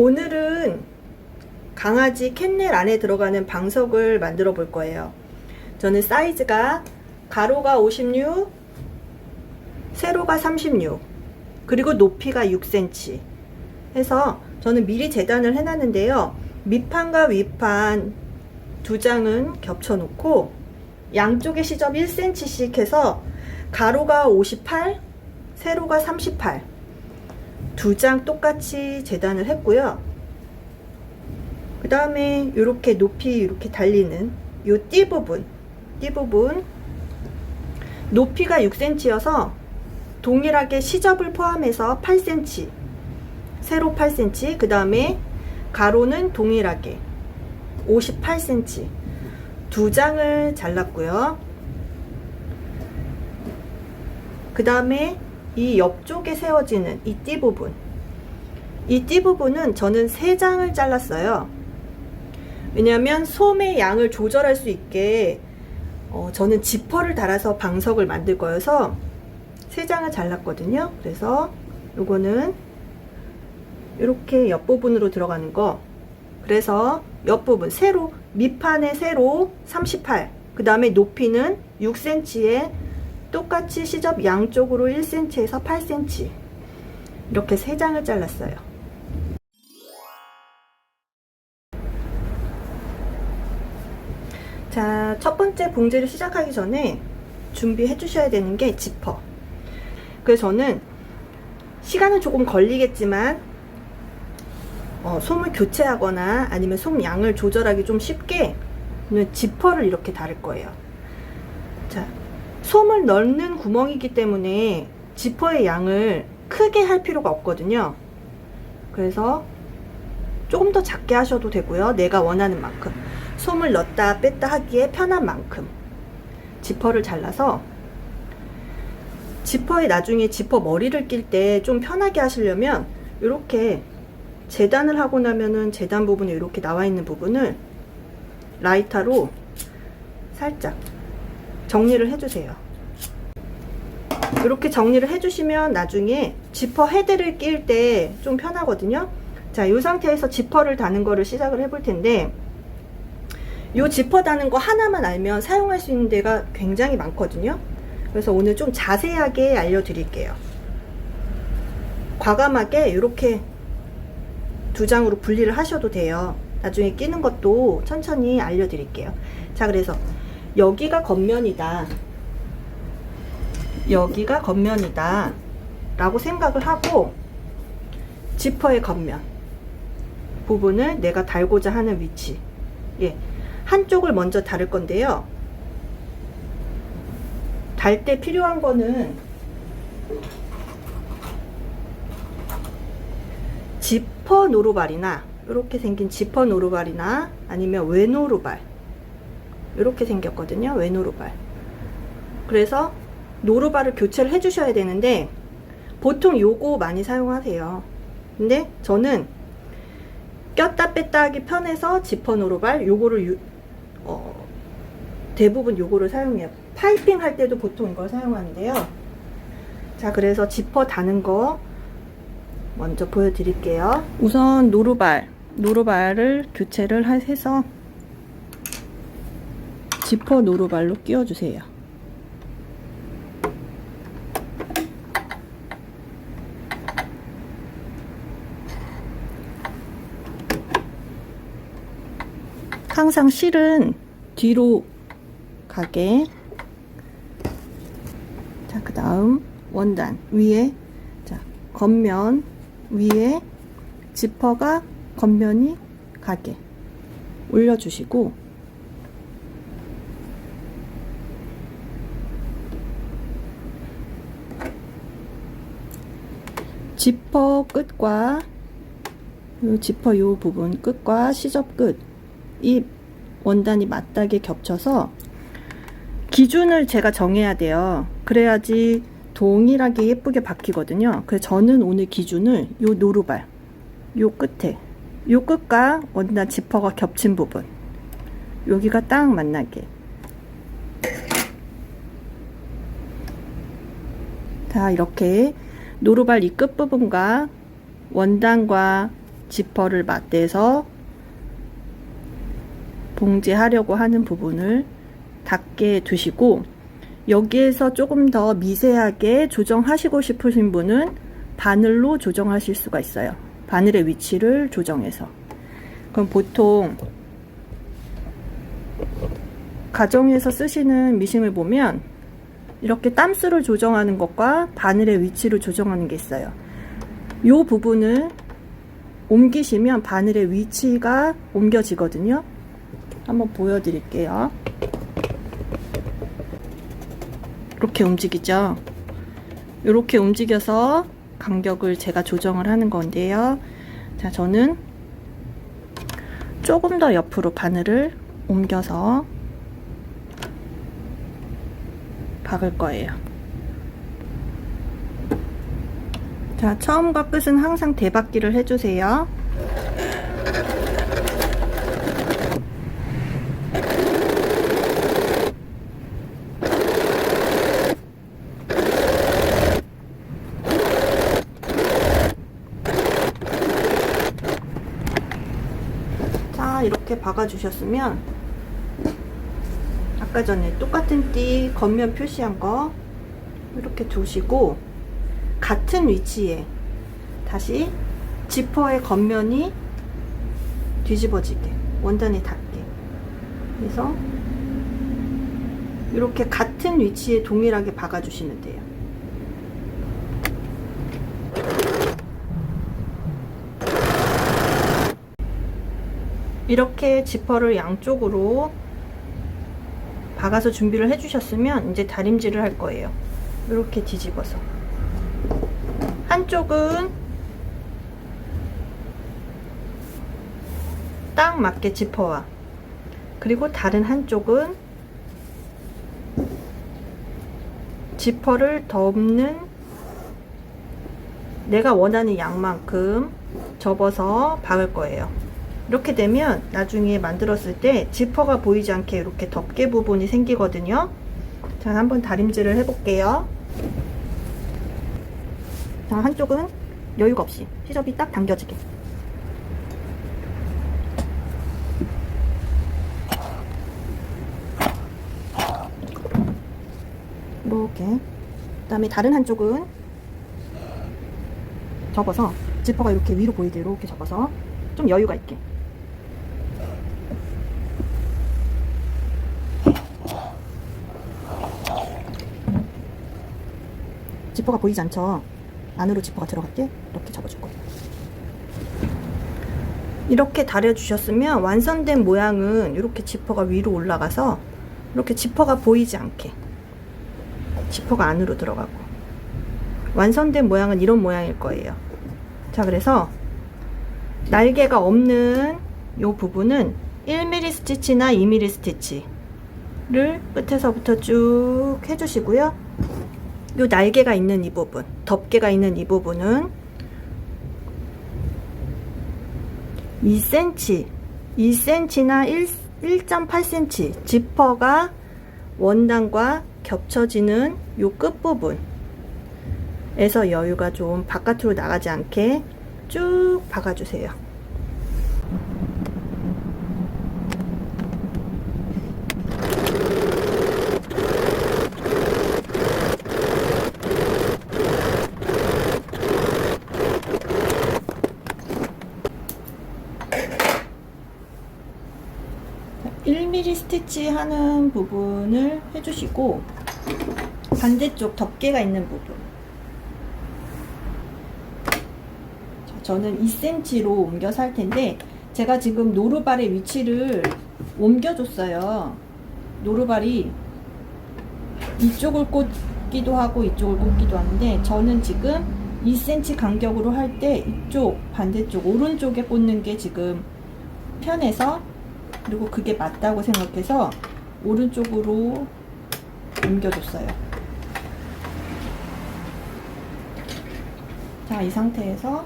오늘은 강아지 캔넬 안에 들어가는 방석을 만들어 볼 거예요. 저는 사이즈가 가로가 56, 세로가 36, 그리고 높이가 6cm 해서 저는 미리 재단을 해놨는데요. 밑판과 윗판 두 장은 겹쳐 놓고 양쪽의 시접 1cm씩 해서 가로가 58, 세로가 38. 두 장 똑같이 재단을 했고요. 그 다음에 이렇게 높이 이렇게 달리는 이 띠 부분, 띠 부분 높이가 6cm여서 동일하게 시접을 포함해서 8cm, 세로 8cm, 그 다음에 가로는 동일하게 58cm 두 장을 잘랐고요. 그 다음에 이 옆쪽에 세워지는 이 띠 부분 이 띠 부분은 저는 세 장을 잘랐어요. 왜냐하면 솜의 양을 조절할 수 있게 어, 저는 지퍼를 달아서 방석을 만들 거여서 세 장을 잘랐거든요. 그래서 요거는 이렇게 옆부분으로 들어가는 거 그래서 옆부분 세로 밑판의 세로 38그 다음에 높이는 6cm에 똑같이 시접 양쪽으로 1cm에서 8cm 이렇게 세 장을 잘랐어요. 자, 첫 번째 봉지를 시작하기 전에 준비해 주셔야 되는 게 지퍼. 그래서 저는 시간은 조금 걸리겠지만 어, 솜을 교체하거나 아니면 솜 양을 조절하기 좀 쉽게 지퍼를 이렇게 다를 거예요. 자, 솜을 넣는 구멍이기 때문에 지퍼의 양을 크게 할 필요가 없거든요. 그래서 조금 더 작게 하셔도 되고요. 내가 원하는 만큼. 솜을 넣었다 뺐다 하기에 편한 만큼. 지퍼를 잘라서 지퍼에 나중에 지퍼 머리를 낄 때 좀 편하게 하시려면 이렇게 재단을 하고 나면은 재단 부분에 이렇게 나와 있는 부분을 라이터로 살짝 정리를 해주세요. 이렇게 정리를 해주시면 나중에 지퍼 헤드를 낄 때 좀 편하거든요. 자, 이 상태에서 지퍼를 다는 거를 시작을 해볼 텐데, 이 지퍼 다는 거 하나만 알면 사용할 수 있는 데가 굉장히 많거든요. 그래서 오늘 좀 자세하게 알려드릴게요. 과감하게 이렇게 두 장으로 분리를 하셔도 돼요. 나중에 끼는 것도 천천히 알려드릴게요. 자, 그래서 여기가 겉면이다. 여기가 겉면이다. 라고 생각을 하고 지퍼의 겉면 부분을 내가 달고자 하는 위치 예, 한쪽을 먼저 다를 건데요. 달 때 필요한 거는 지퍼 노루발이나 이렇게 생긴 지퍼 노루발이나 아니면 외노루발 이렇게 생겼거든요. 외노루발. 그래서 노루발을 교체를 해주셔야 되는데 보통 요거 많이 사용하세요. 근데 저는 꼈다 뺐다 하기 편해서 지퍼 노루발 요거를 유, 어, 대부분 요거를 사용해요. 파이핑 할 때도 보통 이걸 사용하는데요. 자, 그래서 지퍼 다는 거 먼저 보여드릴게요. 우선 노루발, 노루발을 교체를 해서 지퍼 노루발로 끼워주세요. 항상 실은 뒤로 가게. 자, 그 다음 원단 위에 자, 겉면 위에 지퍼가 겉면이 가게 올려주시고 지퍼 끝과 요 지퍼 요 부분 끝과 시접 끝이 원단이 맞닥에 겹쳐서 기준을 제가 정해야 돼요. 그래야지 동일하게 예쁘게 박히거든요. 그래서 저는 오늘 기준을 요 노루발, 요 끝에, 요 끝과 원단 지퍼가 겹친 부분, 여기가 딱 만나게. 자, 이렇게 노루발 이 끝부분과 원단과 지퍼를 맞대서 봉제하려고 하는 부분을 닿게 두시고 여기에서 조금 더 미세하게 조정하시고 싶으신 분은 바늘로 조정하실 수가 있어요. 바늘의 위치를 조정해서. 그럼 보통 가정에서 쓰시는 미싱을 보면 이렇게 땀수를 조정하는 것과 바늘의 위치를 조정하는 게 있어요. 이 부분을 옮기시면 바늘의 위치가 옮겨지거든요. 한번 보여드릴게요. 이렇게 움직이죠. 이렇게 움직여서 간격을 제가 조정을 하는 건데요. 자, 저는 조금 더 옆으로 바늘을 옮겨서 박을 거예요. 자, 처음과 끝은 항상 대박기를 해주세요. 자, 이렇게 박아주셨으면 아까 전에 똑같은 띠 겉면 표시한 거 이렇게 두시고 같은 위치에 다시 지퍼의 겉면이 뒤집어지게 원단에 닿게 그래서 이렇게 같은 위치에 동일하게 박아주시면 돼요. 이렇게 지퍼를 양쪽으로 박아서 준비를 해주셨으면 이제 다림질을 할 거예요. 이렇게 뒤집어서 한쪽은 딱 맞게 지퍼와 그리고 다른 한쪽은 지퍼를 덮는 내가 원하는 양만큼 접어서 박을 거예요. 이렇게 되면 나중에 만들었을 때 지퍼가 보이지 않게 이렇게 덮개 부분이 생기거든요. 자, 한번 다림질을 해볼게요. 자, 한쪽은 여유가 없이 시접이 딱 당겨지게. 이렇게. 그 다음에 다른 한쪽은 접어서 지퍼가 이렇게 위로 보이게 이렇게 접어서 좀 여유가 있게. 지퍼가 보이지 않죠? 안으로 지퍼가 들어갈게 이렇게 접어줄 거예요. 이렇게 다려주셨으면 완성된 모양은 이렇게 지퍼가 위로 올라가서 이렇게 지퍼가 보이지 않게 지퍼가 안으로 들어가고 완성된 모양은 이런 모양일 거예요. 자, 그래서 날개가 없는 이 부분은 1mm 스티치나 2mm 스티치를 끝에서부터 쭉 해주시고요. 요 날개가 있는 이 부분, 덮개가 있는 이 부분은 2cm, 2cm나 1.8cm 지퍼가 원단과 겹쳐지는 요 끝부분에서 여유가 좀 바깥으로 나가지 않게 쭉 박아주세요. 자, 1mm 스티치 하는 부분을 해주시고 반대쪽 덮개가 있는 부분. 자, 저는 2cm로 옮겨서 할 텐데 제가 지금 노루발의 위치를 옮겨줬어요. 노루발이 이쪽을 꽂기도 하고 이쪽을 꽂기도 하는데 저는 지금 2cm 간격으로 할 때 이쪽 반대쪽 오른쪽에 꽂는 게 지금 편해서 그리고 그게 맞다고 생각해서 오른쪽으로 옮겨줬어요. 자, 이 상태에서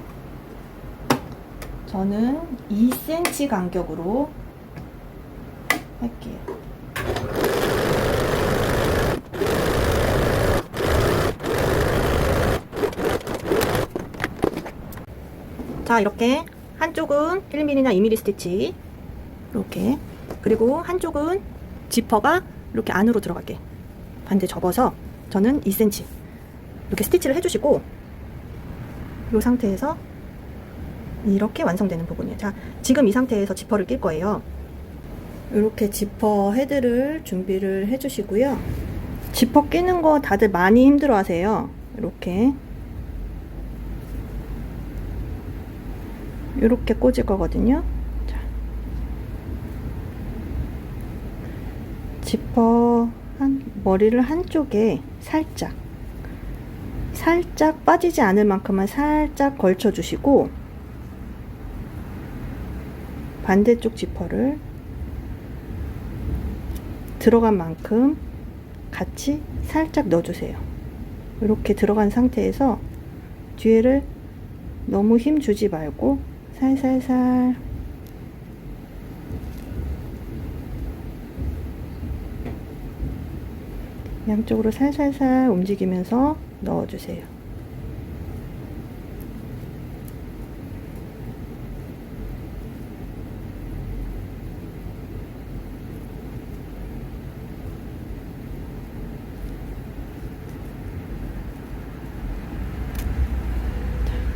저는 2cm 간격으로 할게요. 자, 이렇게 한쪽은 1mm나 2mm 스티치 이렇게 그리고 한쪽은 지퍼가 이렇게 안으로 들어가게 반대 접어서 저는 2cm 이렇게 스티치를 해주시고 이 상태에서 이렇게 완성되는 부분이에요. 자, 지금 이 상태에서 지퍼를 낄 거예요. 이렇게 지퍼 헤드를 준비를 해주시고요. 지퍼 끼는 거 다들 많이 힘들어 하세요. 이렇게. 이렇게 꽂을 거거든요. 자. 지퍼 한, 머리를 한쪽에 살짝, 살짝 빠지지 않을 만큼만 살짝 걸쳐주시고, 반대쪽 지퍼를 들어간 만큼 같이 살짝 넣어주세요. 이렇게 들어간 상태에서 뒤에를 너무 힘 주지 말고 살살살 양쪽으로 살살살 움직이면서 넣어주세요.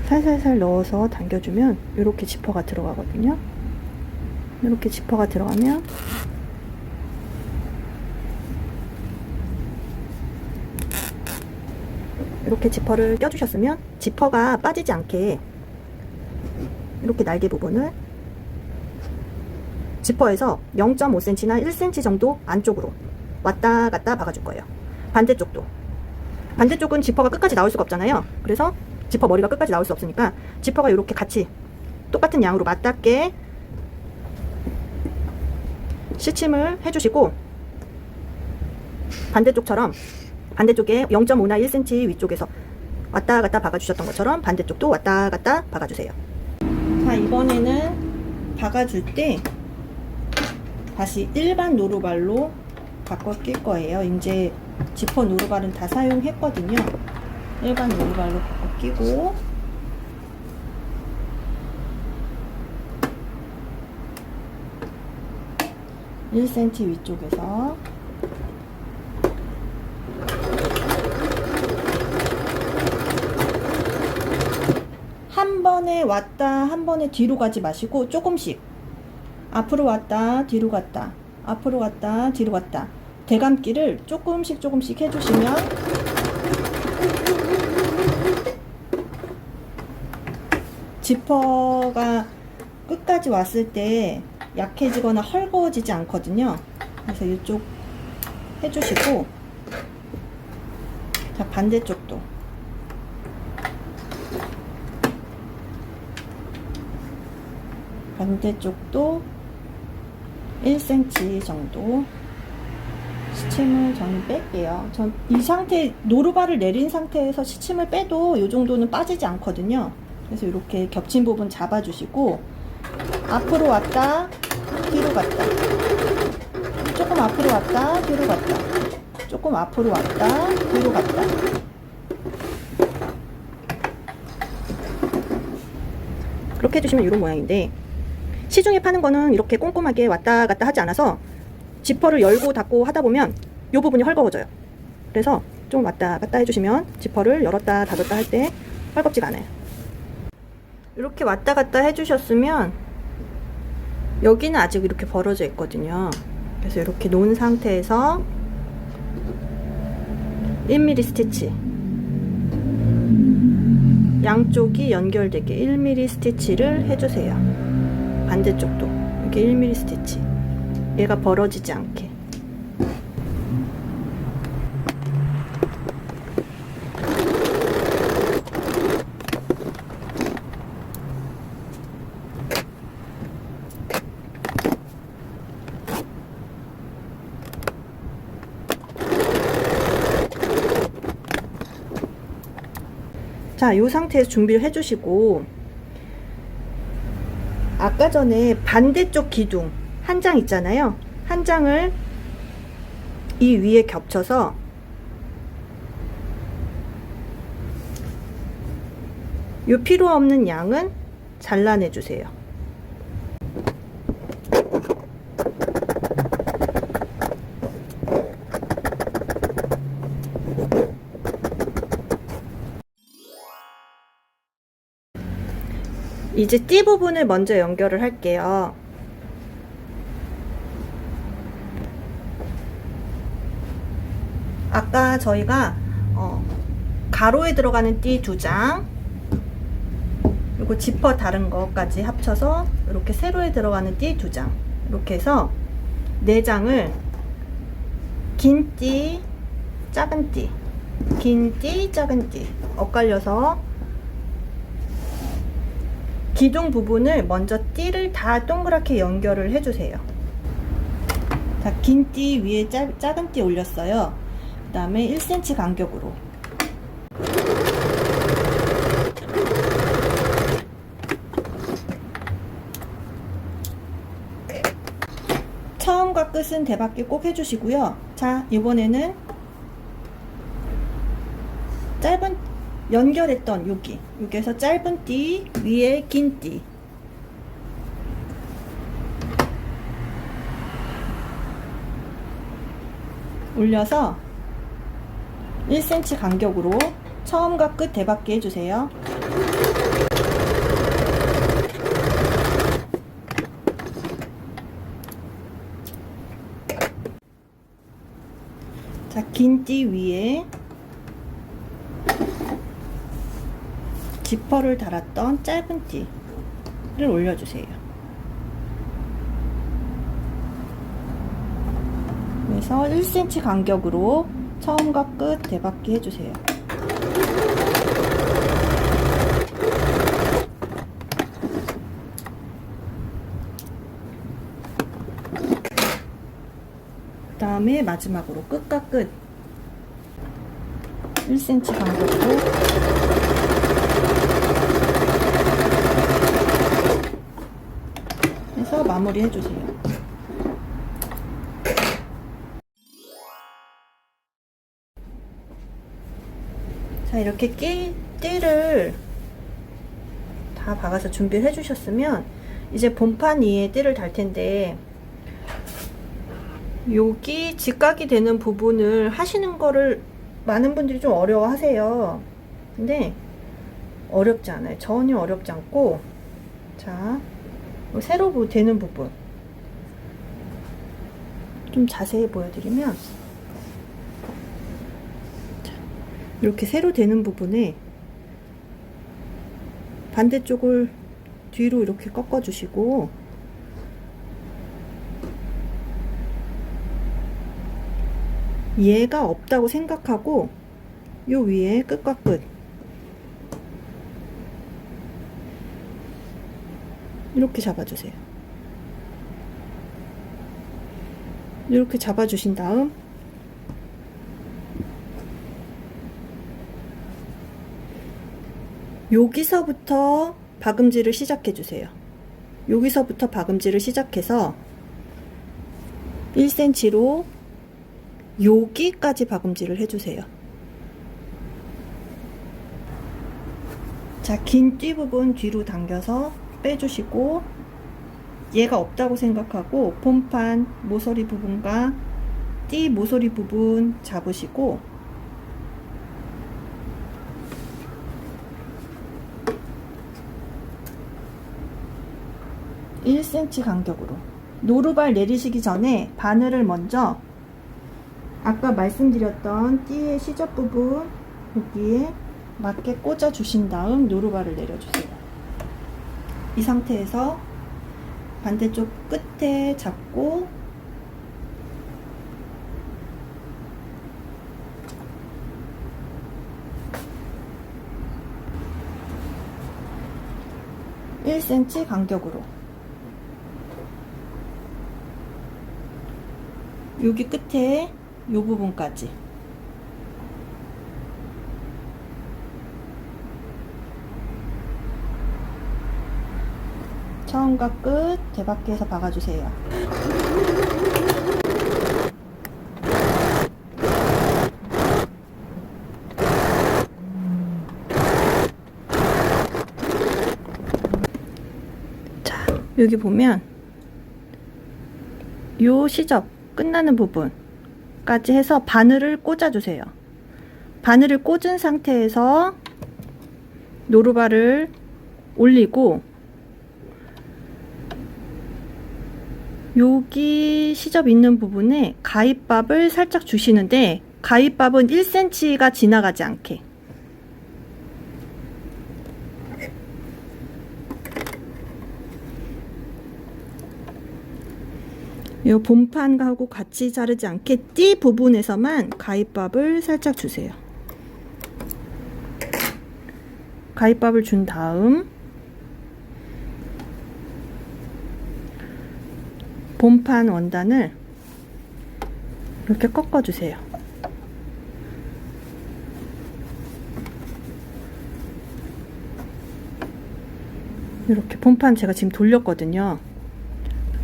살살살 넣어서 당겨주면 이렇게 지퍼가 들어가거든요. 이렇게 지퍼가 들어가면 이렇게 지퍼를 껴주셨으면 지퍼가 빠지지 않게 이렇게 날개 부분을 지퍼에서 0.5cm나 1cm 정도 안쪽으로 왔다 갔다 박아줄 거예요. 반대쪽도. 반대쪽은 지퍼가 끝까지 나올 수가 없잖아요. 그래서 지퍼 머리가 끝까지 나올 수 없으니까 지퍼가 이렇게 같이 똑같은 양으로 맞닿게 시침을 해주시고 반대쪽처럼 반대쪽에 0.5나 1cm 위쪽에서 왔다 갔다 박아주셨던 것처럼 반대쪽도 왔다 갔다 박아주세요. 자 이번에는 박아줄 때 다시 일반 노루발로 바꿔 낄 거예요. 이제 지퍼 노루발은 다 사용했거든요. 일반 노루발로 바꿔 끼고 (1cm) 위쪽에서 한 번에 왔다 한 번에 뒤로 가지 마시고 조금씩. 앞으로 왔다 뒤로 갔다. 앞으로 갔다 뒤로 갔다. 대감기를 조금씩 조금씩 해주시면 지퍼가 끝까지 왔을 때 약해지거나 헐거워지지 않거든요. 그래서 이쪽 해주시고 자 반대쪽도 반대쪽도 1cm 정도 시침을 저는 뺄게요. 전 이 상태 노루발을 내린 상태에서 시침을 빼도 이 정도는 빠지지 않거든요. 그래서 이렇게 겹친 부분 잡아주시고 앞으로 왔다 뒤로 갔다 조금 앞으로 왔다 뒤로 갔다 조금 앞으로 왔다 뒤로 갔다 그렇게 해주시면 이런 모양인데 시중에 파는 거는 이렇게 꼼꼼하게 왔다 갔다 하지 않아서 지퍼를 열고 닫고 하다 보면 이 부분이 헐거워져요. 그래서 좀 왔다 갔다 해주시면 지퍼를 열었다 닫았다 할 때 헐겁지가 않아요. 이렇게 왔다 갔다 해주셨으면 여기는 아직 이렇게 벌어져 있거든요. 그래서 이렇게 놓은 상태에서 1mm 스티치 양쪽이 연결되게 1mm 스티치를 해주세요. 반대쪽도. 이렇게 1mm 스티치. 얘가 벌어지지 않게. 자, 이 상태에서 준비를 해주시고 아까 전에 반대쪽 기둥 한 장 있잖아요. 한 장을 이 위에 겹쳐서 요 필요 없는 양은 잘라내 주세요. 이제 띠 부분을 먼저 연결을 할게요. 아까 저희가 어, 가로에 들어가는 띠 두 장, 그리고 지퍼 다른 것까지 합쳐서 이렇게 세로에 들어가는 띠 두 장, 이렇게 해서 네 장을 긴 띠, 작은 띠, 긴 띠, 작은 띠 엇갈려서 기둥 부분을 먼저 띠를 다 동그랗게 연결을 해주세요. 자, 긴 띠 위에 짜, 작은 띠 올렸어요. 그 다음에 1cm 간격으로 처음과 끝은 대밖에 꼭 해주시고요. 자, 이번에는 짧은 연결했던 여기 여기에서 짧은 띠 위에 긴 띠. 올려서 1cm 간격으로 처음과 끝 대박게 해주세요. 자, 긴 띠 위에 지퍼를 달았던 짧은 띠를 올려주세요. 그래서 1cm 간격으로 처음과 끝 대박기 해주세요. 그 다음에 마지막으로 끝과 끝 1cm 간격으로 해서 마무리 해주세요. 자 이렇게 끼, 띠를 다 박아서 준비를 해주셨으면 이제 본판 위에 띠를 달 텐데 여기 직각이 되는 부분을 하시는 거를 많은 분들이 좀 어려워 하세요. 근데 어렵지 않아요. 전혀 어렵지 않고 자 세로 되는 부분 좀 자세히 보여드리면 자, 이렇게 세로 되는 부분에 반대쪽을 뒤로 이렇게 꺾어 주시고 얘가 없다고 생각하고 요 위에 끝과 끝 이렇게 잡아주세요. 이렇게 잡아주신 다음 여기서부터 박음질을 시작해 주세요. 여기서부터 박음질을 시작해서 1cm로 여기까지 박음질을 해주세요. 자, 긴 띠 부분 뒤로 당겨서 빼주시고 얘가 없다고 생각하고 본판 모서리 부분과 띠 모서리 부분 잡으시고 (1cm) 간격으로 노루발 내리시기 전에 바늘을 먼저 아까 말씀드렸던 띠의 시접 부분 여기에 맞게 꽂아 주신 다음 노루발을 내려주세요. 이 상태에서 반대쪽 끝에 잡고 (1cm) 간격으로. 여기 끝에 요 부분까지 처음과 끝 대박해서 박아주세요. 여기 보면 요 시접 끝나는 부분까지 해서 바늘을 꽂아주세요. 바늘을 꽂은 상태에서 노루발을 올리고 여기 시접 있는 부분에 가위밥을 살짝 주시는데 가위밥은 1cm가 지나가지 않게 이 본판하고 같이 자르지 않게 띠 부분에서만 가위밥을 살짝 주세요. 가위밥을 준 다음 본판 원단을 이렇게 꺾어주세요. 이렇게 본판 제가 지금 돌렸거든요.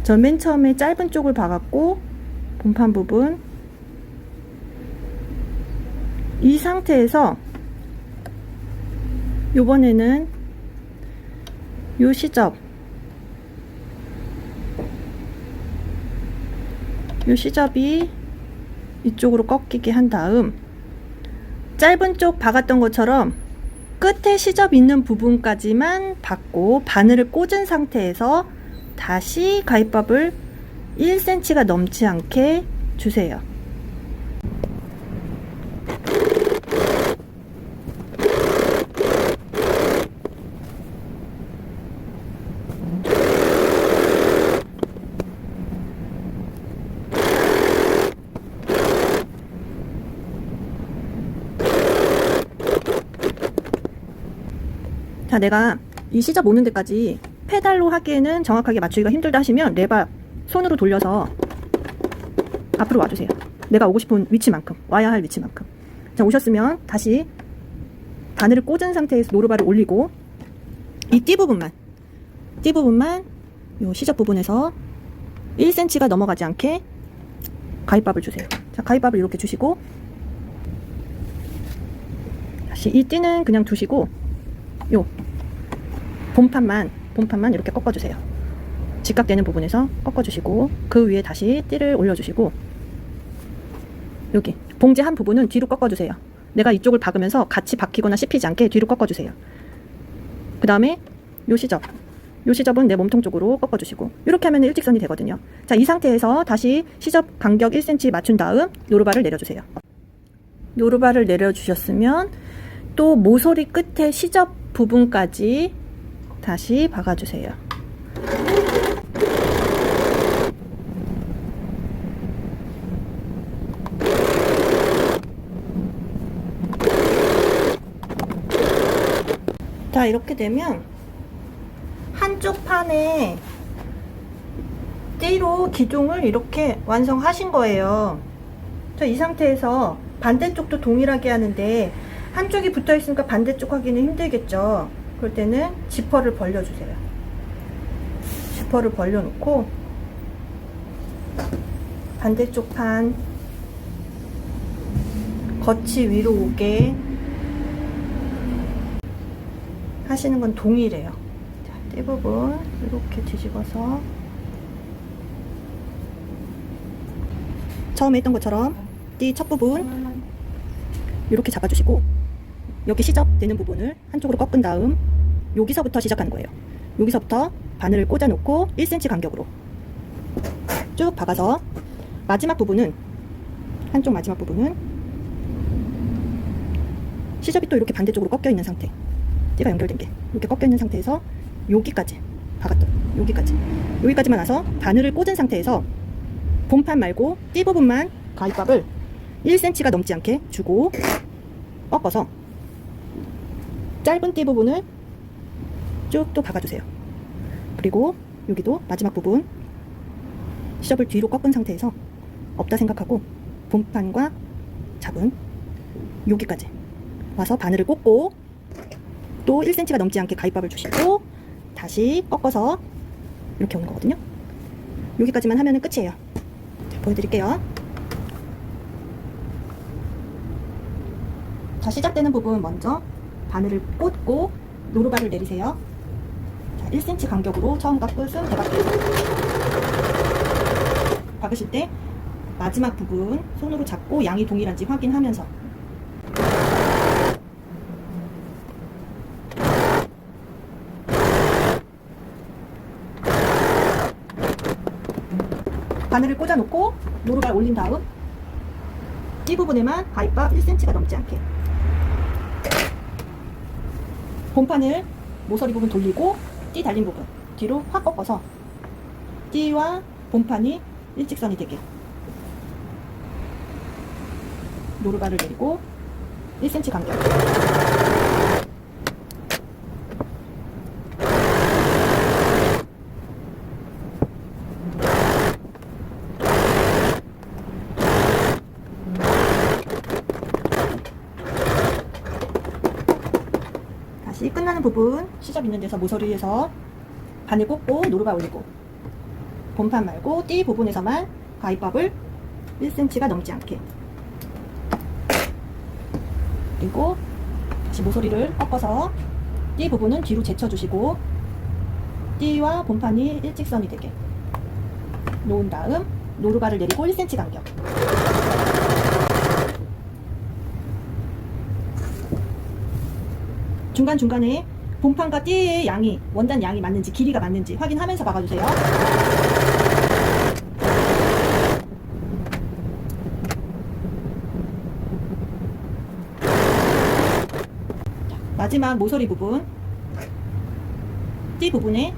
전맨 처음에 짧은 쪽을 박았고 본판 부분 이 상태에서 요번에는 요 시접 요 시접이 이쪽으로 꺾이게 한 다음 짧은 쪽 박았던 것처럼 끝에 시접 있는 부분까지만 박고 바늘을 꽂은 상태에서 다시 가위밥을 1cm가 넘지 않게 주세요. 자, 내가 이 시접 오는 데까지 페달로 하기에는 정확하게 맞추기가 힘들다 하시면 레바 손으로 돌려서 앞으로 와주세요. 내가 오고 싶은 위치만큼, 와야 할 위치만큼. 자, 오셨으면 다시 바늘을 꽂은 상태에서 노루발을 올리고 이 띠 부분만, 띠 부분만 요 시접 부분에서 1cm가 넘어가지 않게 가위밥을 주세요. 자, 가위밥을 이렇게 주시고 다시 이 띠는 그냥 두시고 요 본판만 본판만 이렇게 꺾어주세요. 직각되는 부분에서 꺾어주시고 그 위에 다시 띠를 올려주시고 여기 봉제 한 부분은 뒤로 꺾어주세요. 내가 이쪽을 박으면서 같이 박히거나 씹히지 않게 뒤로 꺾어주세요. 그 다음에 요 시접 요 시접은 내 몸통 쪽으로 꺾어주시고 이렇게 하면 일직선이 되거든요. 자, 이 상태에서 다시 시접 간격 1cm 맞춘 다음 노루발을 내려주세요. 노루발을 내려주셨으면 또 모서리 끝에 시접 부분까지 다시 박아주세요. 자, 이렇게 되면 한쪽 판에 띠로 기둥을 이렇게 완성하신 거예요. 자, 이 상태에서 반대쪽도 동일하게 하는데 한쪽이 붙어 있으니까 반대쪽 하기는 힘들겠죠. 그럴 때는 지퍼를 벌려주세요. 지퍼를 벌려놓고 반대쪽 판 겉이 위로 오게 하시는 건 동일해요. 자, 띠 부분 이렇게 뒤집어서 처음에 했던 것처럼 띠 첫 부분 이렇게 잡아주시고 여기 시접 되는 부분을 한쪽으로 꺾은 다음 여기서부터 시작하는 거예요. 여기서부터 바늘을 꽂아 놓고 1cm 간격으로 쭉 박아서 마지막 부분은 한쪽 마지막 부분은 시접이 또 이렇게 반대쪽으로 꺾여 있는 상태 띠가 연결된 게 이렇게 꺾여 있는 상태에서 여기까지 박았던 여기까지 여기까지만 와서 바늘을 꽂은 상태에서 본판 말고 띠 부분만 가위밥을 1cm가 넘지 않게 주고 꺾어서 짧은 띠 부분을 쭉 또 박아주세요. 그리고 여기도 마지막 부분 시접을 뒤로 꺾은 상태에서 없다 생각하고 본판과 잡은 여기까지 와서 바늘을 꽂고 또 1cm가 넘지 않게 가위밥을 주시고 다시 꺾어서 이렇게 오는 거거든요. 여기까지만 하면 끝이에요. 자, 보여드릴게요. 자, 시작되는 부분 먼저 바늘을 꽂고 노루발을 내리세요. 자, 1cm 간격으로 처음과 끝은 대각대로 박으실 때 마지막 부분 손으로 잡고 양이 동일한지 확인하면서. 바늘을 꽂아놓고 노루발 올린 다음 이 부분에만 가위밥 1cm가 넘지 않게 본판을 모서리 부분 돌리고 띠 달린 부분 뒤로 확 꺾어서 띠와 본판이 일직선이 되게. 노루발을 내리고 1cm 간격 부분 시접 있는 데서 모서리에서 바늘 꽂고 노루발 올리고 본판 말고 띠 부분에서만 가위밥을 1cm가 넘지 않게. 그리고 다시 모서리를 꺾어서 띠 부분은 뒤로 제쳐주시고 띠와 본판이 일직선이 되게. 놓은 다음 노루발을 내리고 1cm 간격. 중간중간에 본판과 띠의 양이 원단 양이 맞는지 길이가 맞는지 확인하면서 박아주세요. 자, 마지막 모서리 부분 띠 부분에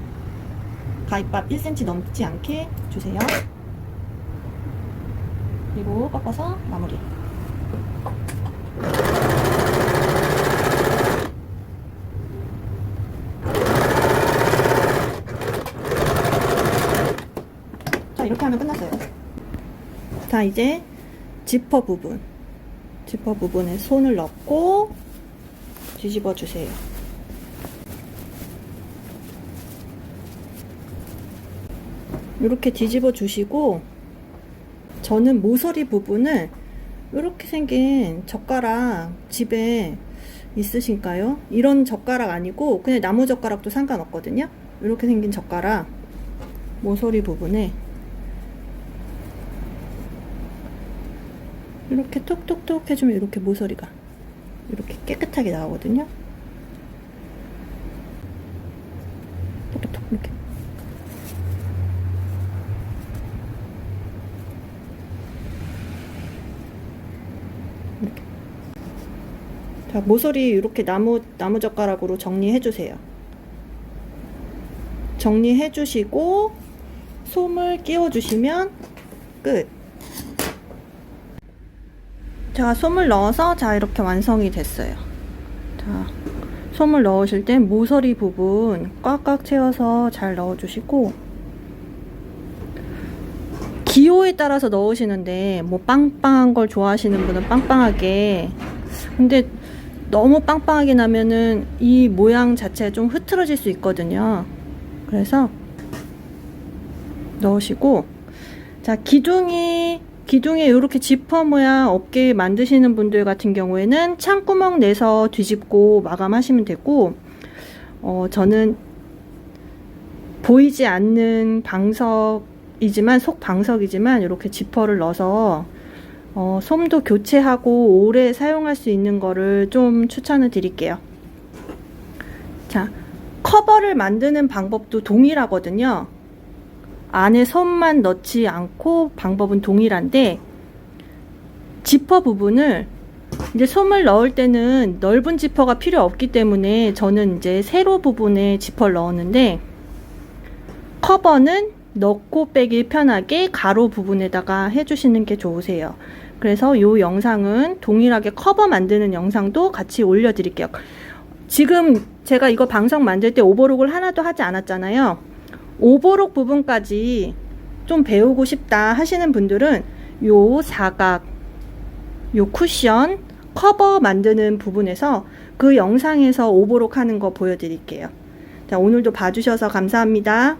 가위밥 1cm 넘지 않게 주세요. 그리고 꺾어서 마무리. 자 이렇게 하면 끝났어요. 자 이제 지퍼 부분. 지퍼 부분에 손을 넣고 뒤집어 주세요. 이렇게 뒤집어 주시고 저는 모서리 부분을 이렇게 생긴 젓가락 집에 있으신가요? 이런 젓가락 아니고 그냥 나무 젓가락도 상관없거든요. 이렇게 생긴 젓가락 모서리 부분에 이렇게 톡톡톡 해주면 이렇게 모서리가 이렇게 깨끗하게 나오거든요. 톡톡톡 이렇게. 이렇게. 자, 모서리 이렇게 나무 나무 젓가락으로 정리해 주세요. 정리해 주시고 솜을 끼워 주시면 끝. 자, 솜을 넣어서 자 이렇게 완성이 됐어요. 자, 솜을 넣으실 땐 모서리 부분 꽉꽉 채워서 잘 넣어주시고 기호에 따라서 넣으시는데 뭐 빵빵한 걸 좋아하시는 분은 빵빵하게 근데 너무 빵빵하게 나면은 이 모양 자체가 좀 흐트러질 수 있거든요. 그래서 넣으시고 자 기둥이 기둥에 이렇게 지퍼 모양 어깨 만드시는 분들 같은 경우에는 창구멍 내서 뒤집고 마감하시면 되고 어 저는 보이지 않는 방석이지만 속 방석이지만 이렇게 지퍼를 넣어서 어, 솜도 교체하고 오래 사용할 수 있는 거를 좀 추천을 드릴게요. 자, 커버를 만드는 방법도 동일하거든요. 안에 솜만 넣지 않고 방법은 동일한데 지퍼 부분을 이제 솜을 넣을 때는 넓은 지퍼가 필요 없기 때문에 저는 이제 세로 부분에 지퍼를 넣었는데 커버는 넣고 빼기 편하게 가로 부분에다가 해주시는 게 좋으세요. 그래서 이 영상은 동일하게 커버 만드는 영상도 같이 올려드릴게요. 지금 제가 이거 방석 만들 때 오버록을 하나도 하지 않았잖아요. 오버록 부분까지 좀 배우고 싶다 하시는 분들은 요 사각, 요 쿠션, 커버 만드는 부분에서 그 영상에서 오버록 하는 거 보여드릴게요. 자, 오늘도 봐주셔서 감사합니다.